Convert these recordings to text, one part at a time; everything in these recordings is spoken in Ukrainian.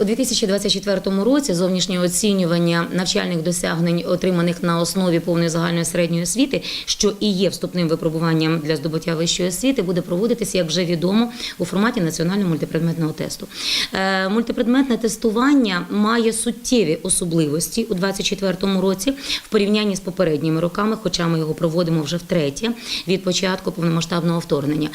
У 2024 році зовнішнє оцінювання навчальних досягнень, отриманих на основі повної загальної середньої освіти, що і є вступним випробуванням для здобуття вищої освіти, буде проводитися, як вже відомо, у форматі національного мультипредметного тесту. Е, Мультипредметне тестування має суттєві особливості у 2024 році в порівнянні з попередніми роками, хоча ми його проводимо вже втретє від початку повномасштабного вторгнення.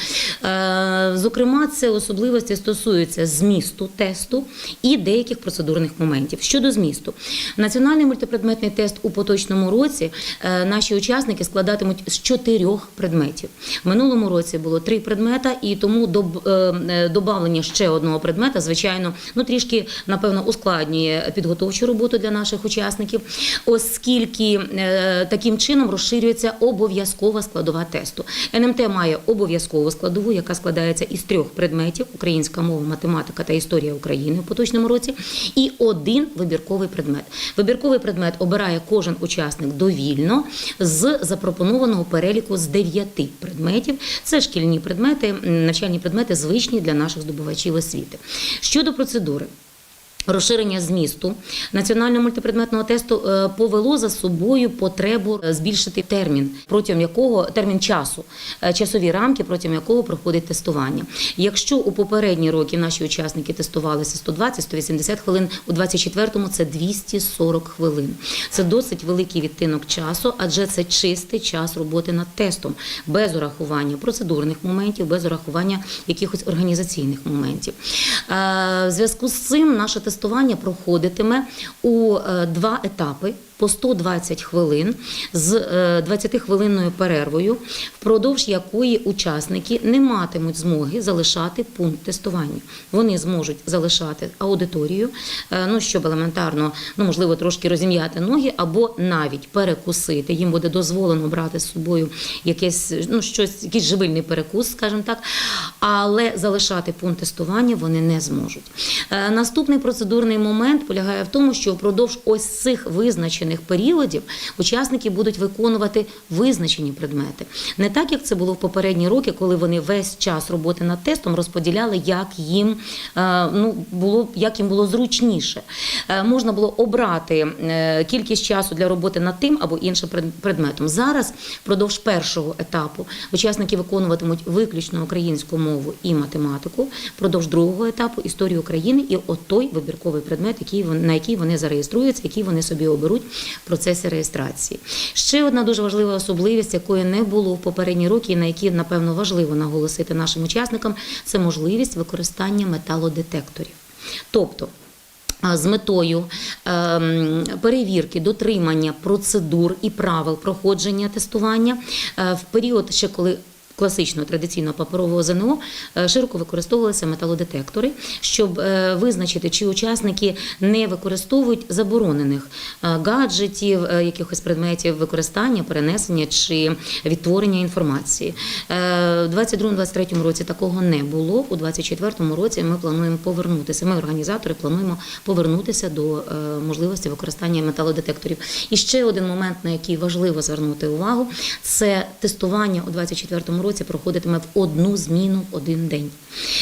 Е, Зокрема, це особливості стосуються змісту тесту і деяких процедурних моментів. Щодо змісту, національний мультипредметний тест у поточному році е, наші учасники складатимуть з чотирьох предметів. Минулому році було три предмета, і тому доб- е, е, ще одного предмета, звичайно, ну трішки напевно ускладнює підготовчу роботу для наших учасників, оскільки таким чином розширюється обов'язкова складова тесту. НМТ має обов'язкову складову, яка складається із трьох предметів: українська мова, математика та історія України поточному році, і один вибірковий предмет. Вибірковий предмет обирає кожен учасник довільно з запропонованого переліку з дев'яти предметів. Це шкільні предмети, навчальні предмети звичні для наших здобувачів освіти. Щодо процедури. Розширення змісту національного мультипредметного тесту е, повело за собою потребу е, збільшити термін, протягом якого термін часу, е, часові рамки, протягом якого проходить тестування. Якщо у попередні роки наші учасники тестувалися 120-180 хвилин, у 24-му це 240 хвилин. Це досить великий відтинок часу, адже це чистий час роботи над тестом, без урахування процедурних моментів, без урахування якихось організаційних моментів. В зв'язку з цим наше тестування проходитиме у е, два етапи. По 120 хвилин з 20-хвилинною перервою, впродовж якої учасники не матимуть змоги залишати пункт тестування. Вони зможуть залишати аудиторію, е, ну щоб елементарно, ну можливо, трошки розім'яти ноги або навіть перекусити. Їм буде дозволено брати з собою якесь ну щось, якийсь живильний перекус, скажімо так, але залишати пункт тестування вони не зможуть. Е, Наступний процедурний момент полягає в тому, що впродовж ось цих визначених періодів учасники будуть виконувати визначені предмети. Не так, як це було в попередні роки, коли вони весь час роботи над тестом розподіляли, як їм е, ну було як їм було зручніше. Е, Можна було обрати е, кількість часу для роботи над тим або іншим пред- предметом. Зараз впродовж першого етапу учасники виконуватимуть виключно українську мову і математику, впродовж другого етапу історію України і от той вибірковий предмет, який на який вони зареєструються, який вони собі оберуть в процесі реєстрації. Ще одна дуже важлива особливість, якої не було в попередні роки, і на які напевно важливо наголосити нашим учасникам, це можливість використання металодетекторів. Тобто з метою ем, перевірки дотримання процедур і правил проходження тестування е, в період, ще коли класичного традиційного паперового ЗНО е, широко використовувалися металодетектори, щоб е, визначити, чи учасники не використовують заборонених е, гаджетів, якихось предметів використання, перенесення чи відтворення інформації. У 22-23 році такого не було. У 24 році ми плануємо повернутися. Ми, організатори, плануємо повернутися до можливості використання металодетекторів. І ще один момент, на який важливо звернути увагу, це тестування у 24 році проходитиме в одну зміну один день.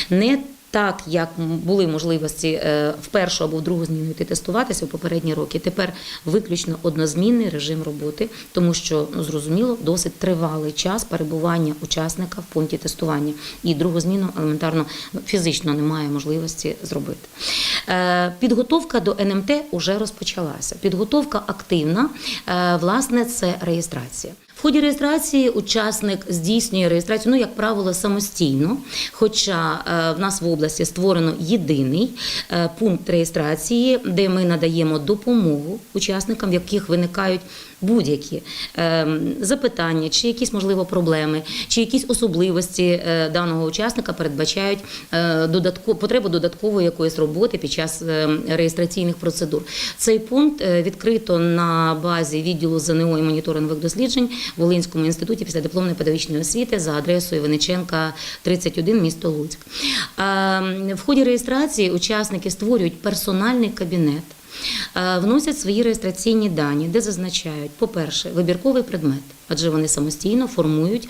Не так, як були можливості е, в першу або в другу зміну йти тестуватися у попередні роки, тепер виключно однозмінний режим роботи, тому що ну зрозуміло досить тривалий час перебування учасника в пункті тестування. І другу зміну елементарно ну, фізично немає можливості зробити. Е, Підготовка до НМТ вже розпочалася. Підготовка активна, е, власне, це реєстрація. Ході реєстрації учасник здійснює реєстрацію, ну, як правило, самостійно. Хоча е, в нас в області створено єдиний е, пункт реєстрації, де ми надаємо допомогу учасникам, в яких виникають будь-які е, запитання, чи якісь можливо проблеми, чи якісь особливості е, даного учасника передбачають додатку, потребу додаткової якоїсь роботи під час е, реєстраційних процедур. Цей пункт відкрито на базі відділу ЗНО і моніторингових досліджень Волинському інституті після дипломної педагогічної освіти за адресою Винниченка 31, місто Луцьк. В ході реєстрації учасники створюють персональний кабінет вносять свої реєстраційні дані, де зазначають, по-перше, вибірковий предмет, адже вони самостійно формують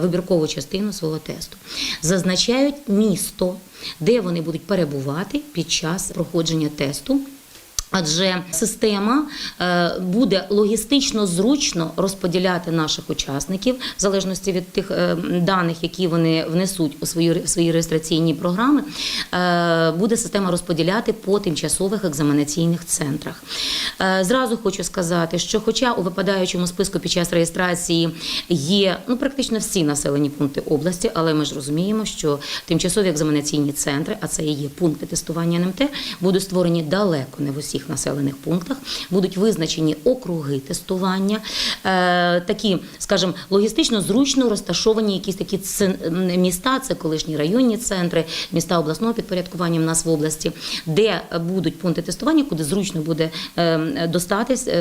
вибіркову частину свого тесту. Зазначають місто, де вони будуть перебувати під час проходження тесту. Адже система е, буде логістично зручно розподіляти наших учасників в залежності від тих е, даних, які вони внесуть у свої, свої реєстраційні програми. е, Буде система розподіляти по тимчасових екзаменаційних центрах. Зразу хочу сказати, що, хоча у випадаючому списку під час реєстрації є ну практично всі населені пункти області, але ми ж розуміємо, що тимчасові екзаменаційні центри, а це і є пункти тестування НМТ, будуть створені далеко не в усіх населених пунктах, будуть визначені округи тестування, е, такі, скажімо, логістично зручно розташовані якісь такі міста, це колишні районні центри, міста обласного підпорядкування в нас в області, де будуть пункти тестування, куди зручно буде е, достатись, е,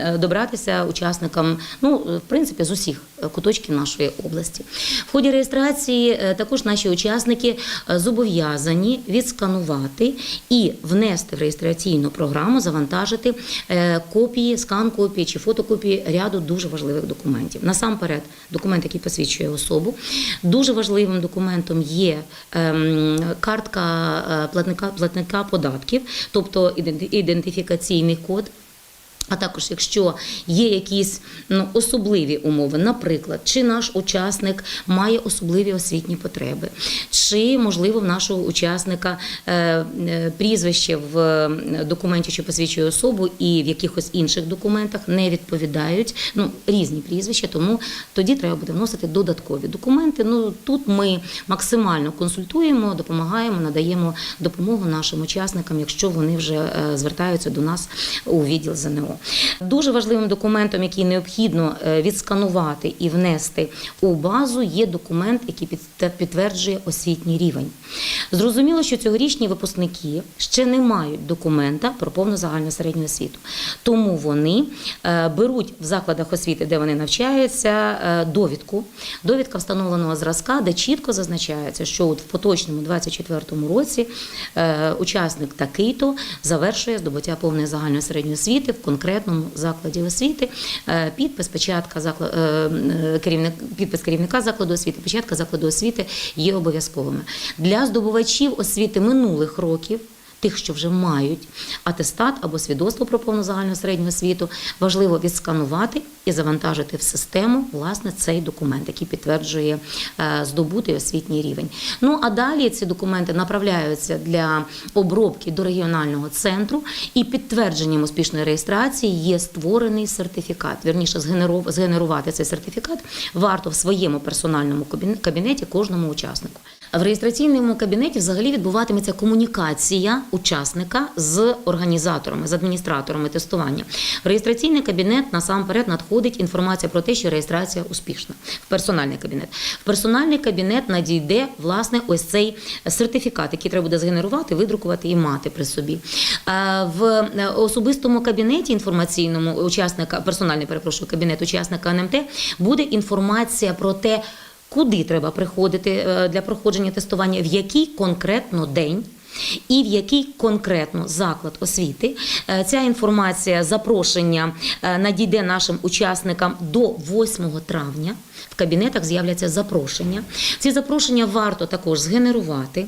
е, добратися учасникам, ну, в принципі, з усіх куточків нашої області. В ході реєстрації е, також наші учасники е, зобов'язані відсканувати і внести в реєстраційну програму, завантажити е, копії, скан копії чи фотокопії ряду дуже важливих документів. Насамперед, документ, який посвідчує особу. Дуже важливим документом є ем, картка платника, платника податків, тобто ідентифікаційний код. А також, якщо є якісь ну, особливі умови, наприклад, чи наш учасник має особливі освітні потреби, чи можливо в нашого учасника е, е, прізвище в е, документі, що посвідчує особу, і в якихось інших документах не відповідають ну, різні прізвища, тому тоді треба буде вносити додаткові документи. Ну тут ми максимально консультуємо, допомагаємо, надаємо допомогу нашим учасникам, якщо вони вже е, звертаються до нас у відділ ЗНО. Дуже важливим документом, який необхідно е, відсканувати і внести у базу, є документ, який підтверджує освітній рівень. Зрозуміло, що цьогорічні випускники ще не мають документа про повну загальну середню освіту, тому вони е, беруть в закладах освіти, де вони навчаються, е, довідку. Довідка встановленого зразка, де чітко зазначається, що от в поточному 24-му році учасник такий-то завершує здобуття повної загальної середньої освіти в конкретному закладі освіти. Е, Підпис, початка заклад, е, е, керівник, підпис керівника закладу освіти, початка закладу освіти є обов'язковими. Для здобувачів освіти минулих років. Тих, що вже мають атестат або свідоцтво про повну загальну середню освіту, важливо відсканувати і завантажити в систему власне цей документ, який підтверджує е, здобутий освітній рівень. Ну а далі ці документи направляються для обробки до регіонального центру, і підтвердженням успішної реєстрації є створений сертифікат. Вірніше, згенерувати цей сертифікат варто в своєму персональному кабінеті кожному учаснику. В реєстраційному кабінеті взагалі відбуватиметься комунікація учасника з організаторами, з адміністраторами тестування. Реєстраційний кабінет насамперед надходить інформація про те, що реєстрація успішна. В персональний кабінет. В персональний кабінет надійде власне ось цей сертифікат, який треба буде згенерувати, видрукувати і мати при собі. Е, В особистому кабінеті інформаційному учасника, персональний перепрошую, кабінет учасника НМТ буде інформація про те, куди треба приходити е, для проходження тестування, в який конкретно день. І в який конкретно заклад освіти Е, ця інформація, запрошення е, надійде нашим учасникам до 8 травня. В кабінетах з'являться запрошення. Ці запрошення варто також згенерувати.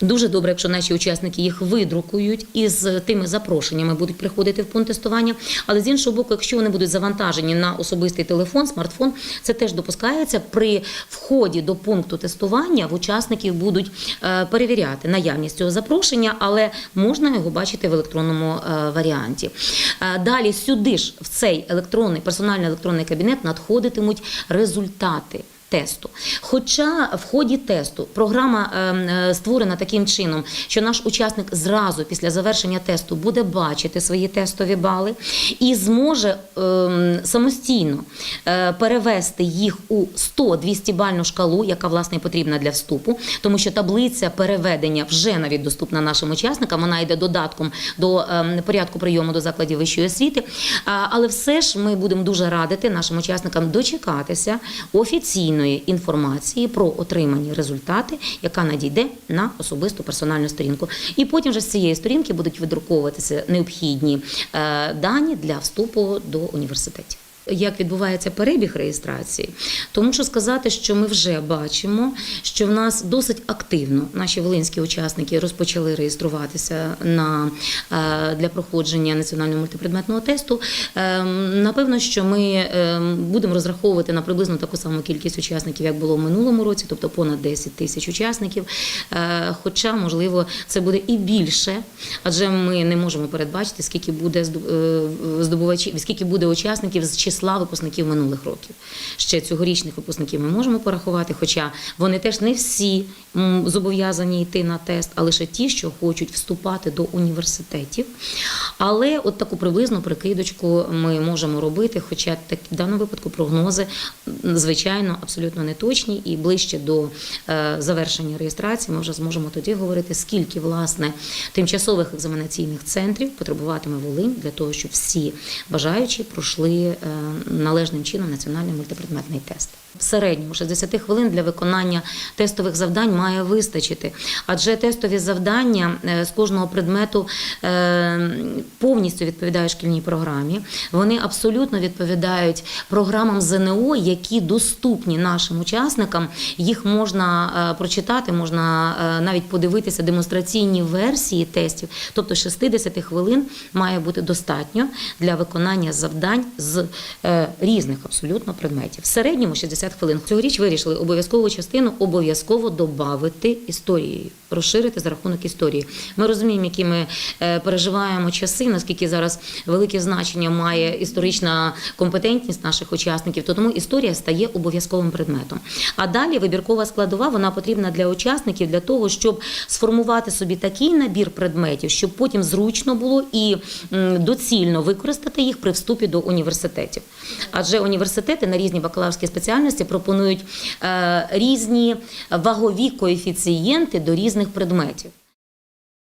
Дуже добре, якщо наші учасники їх видрукують і з тими запрошеннями будуть приходити в пункт тестування. Але з іншого боку, якщо вони будуть завантажені на особистий телефон, смартфон, це теж допускається. При вході до пункту тестування в учасників будуть е, перевіряти наявність цього запрошення, але можна його бачити в електронному е, варіанті. Е, Далі сюди ж в цей електронний персональний електронний кабінет надходитимуть результати тесту. Хоча в ході тесту програма е, е, створена таким чином, що наш учасник зразу після завершення тесту буде бачити свої тестові бали і зможе е, самостійно перевести їх у 100-200 бальну шкалу, яка власне потрібна для вступу, тому що таблиця переведення вже навіть доступна нашим учасникам. Вона йде додатком до порядку прийому до закладів вищої освіти. Але все ж ми будемо дуже радити нашим учасникам дочекатися офіційної офіційної інформації про отримані результати, яка надійде на особисту персональну сторінку. І потім вже з цієї сторінки будуть видруковуватися необхідні е, дані для вступу до університетів. Як відбувається перебіг реєстрації, то мушу сказати, що ми вже бачимо, що в нас досить активно наші волинські учасники розпочали реєструватися на е, для проходження національного мультипредметного тесту. Ем, Напевно, що ми ем, будемо розраховувати на приблизно таку саму кількість учасників, як було в минулому році, тобто понад 10 тисяч учасників. Е, Хоча, можливо, це буде і більше, адже ми не можемо передбачити, скільки буде е, здобувачів, скільки буде учасників з числа випускників минулих років. Ще цьогорічних випускників ми можемо порахувати, хоча вони теж не всі зобов'язані йти на тест, а лише ті, що хочуть вступати до університетів. Але от таку приблизну прикидочку ми можемо робити, хоча так, в даному випадку прогнози, звичайно, абсолютно не точні, і ближче до е, завершення реєстрації ми вже зможемо тоді говорити, скільки власне тимчасових екзаменаційних центрів потребуватиме Волинь для того, щоб всі бажаючі пройшли е, належним чином національний мультипредметний тест. В середньому 60 хвилин для виконання тестових завдань має вистачити, адже тестові завдання е, з кожного предмету е, повністю відповідають шкільній програмі. Вони абсолютно відповідають програмам ЗНО, які доступні нашим учасникам. Їх можна е, прочитати, можна навіть подивитися демонстраційні версії тестів. Тобто 60 хвилин має бути достатньо для виконання завдань з різних абсолютно предметів. В середньому 60 хвилин. Цьогоріч вирішили обов'язкову частину обов'язково додати історією, розширити за рахунок історії. Ми розуміємо, які ми е, переживаємо часи, наскільки зараз велике значення має історична компетентність наших учасників, то тому історія стає обов'язковим предметом. А далі вибіркова складова вона потрібна для учасників для того, щоб сформувати собі такий набір предметів, щоб потім зручно було і доцільно використати їх при вступі до університетів. Адже університети на різні бакалаврські спеціальності пропонують е, різні вагові коефіцієнти до різних предметів.